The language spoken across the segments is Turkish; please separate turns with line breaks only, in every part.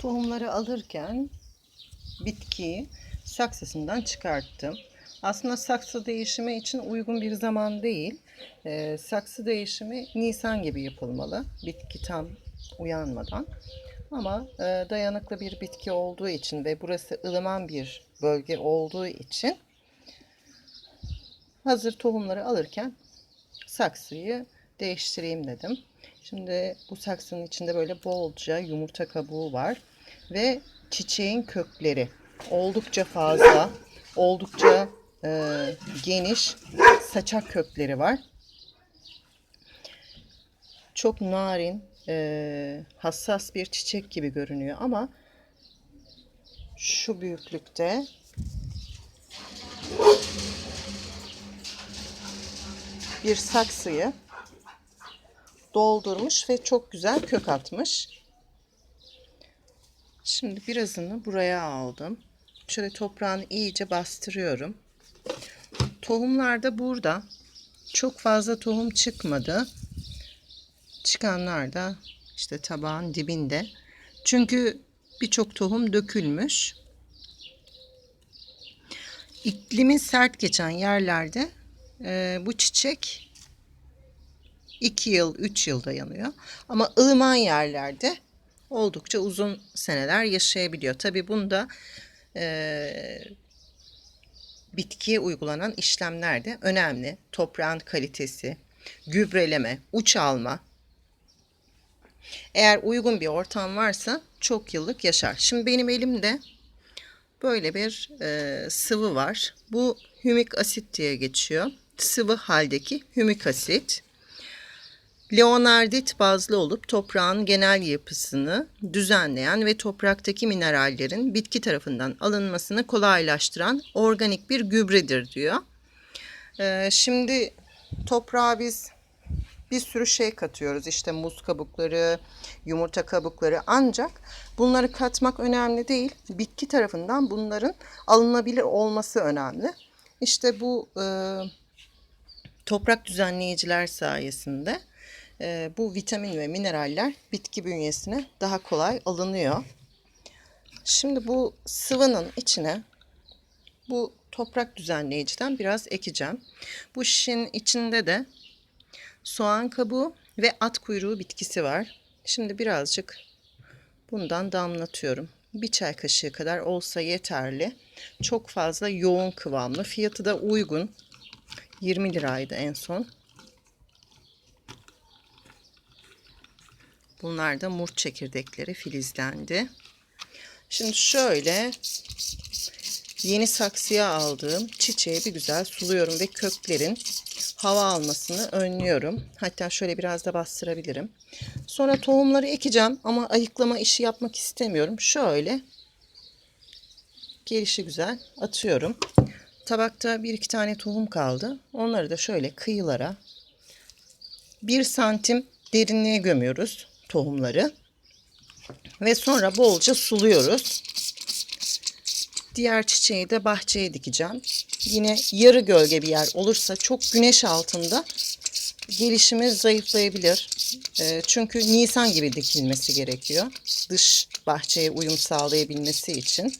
Tohumları alırken bitkiyi saksısından çıkarttım. Aslında saksı değişimi için uygun bir zaman değil. Ee, saksı değişimi Nisan gibi yapılmalı. Bitki tam uyanmadan. Ama e, dayanıklı bir bitki olduğu için ve burası ılıman bir bölge olduğu için hazır tohumları alırken saksıyı değiştireyim dedim. Şimdi bu saksının içinde böyle bolca yumurta kabuğu var ve çiçeğin kökleri oldukça fazla, oldukça e, geniş saçak kökleri var. Çok narin, e, hassas bir çiçek gibi görünüyor ama şu büyüklükte bir saksıyı doldurmuş ve çok güzel kök atmış. Şimdi birazını buraya aldım. Şöyle toprağını iyice bastırıyorum. Tohumlar da burada. Çok fazla tohum çıkmadı. Çıkanlar da işte tabağın dibinde. Çünkü birçok tohum dökülmüş. İklimin sert geçen yerlerde e, bu çiçek 2 yıl, 3 yıl dayanıyor. Ama ılıman yerlerde oldukça uzun seneler yaşayabiliyor. Tabii bunda e, bitkiye uygulanan işlemler de önemli. Toprağın kalitesi, gübreleme, uç alma. Eğer uygun bir ortam varsa çok yıllık yaşar. Şimdi benim elimde böyle bir e, sıvı var. Bu hümik asit diye geçiyor. Sıvı haldeki hümik asit. Leonardit bazlı olup toprağın genel yapısını düzenleyen ve topraktaki minerallerin bitki tarafından alınmasını kolaylaştıran organik bir gübredir diyor. Ee, şimdi toprağa biz bir sürü şey katıyoruz. İşte muz kabukları, yumurta kabukları ancak bunları katmak önemli değil. Bitki tarafından bunların alınabilir olması önemli. İşte bu e, toprak düzenleyiciler sayesinde e, bu vitamin ve mineraller bitki bünyesine daha kolay alınıyor. Şimdi bu sıvının içine bu toprak düzenleyiciden biraz ekeceğim. Bu şişin içinde de soğan kabuğu ve at kuyruğu bitkisi var. Şimdi birazcık bundan damlatıyorum. Bir çay kaşığı kadar olsa yeterli. Çok fazla yoğun kıvamlı. Fiyatı da uygun. 20 liraydı en son. Bunlar da murt çekirdekleri filizlendi. Şimdi şöyle yeni saksıya aldığım çiçeği bir güzel suluyorum ve köklerin hava almasını önlüyorum. Hatta şöyle biraz da bastırabilirim. Sonra tohumları ekeceğim ama ayıklama işi yapmak istemiyorum. Şöyle gelişi güzel atıyorum. Tabakta bir iki tane tohum kaldı. Onları da şöyle kıyılara bir santim derinliğe gömüyoruz tohumları. Ve sonra bolca suluyoruz. Diğer çiçeği de bahçeye dikeceğim. Yine yarı gölge bir yer olursa çok güneş altında gelişimi zayıflayabilir. E, çünkü Nisan gibi dikilmesi gerekiyor. Dış bahçeye uyum sağlayabilmesi için.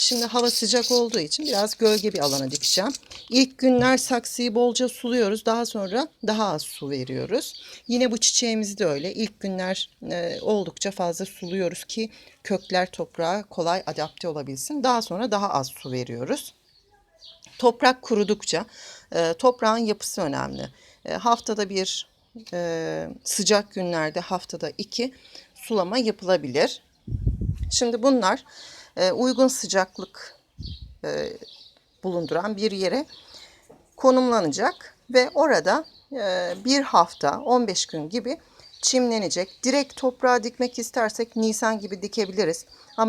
Şimdi hava sıcak olduğu için biraz gölge bir alana dikeceğim. İlk günler saksıyı bolca suluyoruz. Daha sonra daha az su veriyoruz. Yine bu çiçeğimizi de öyle. İlk günler e, oldukça fazla suluyoruz ki kökler toprağa kolay adapte olabilsin. Daha sonra daha az su veriyoruz. Toprak kurudukça e, toprağın yapısı önemli. E, haftada bir e, sıcak günlerde haftada iki sulama yapılabilir. Şimdi bunlar e, uygun sıcaklık e, bulunduran bir yere konumlanacak ve orada e, bir hafta 15 gün gibi çimlenecek. Direkt toprağa dikmek istersek Nisan gibi dikebiliriz. Ama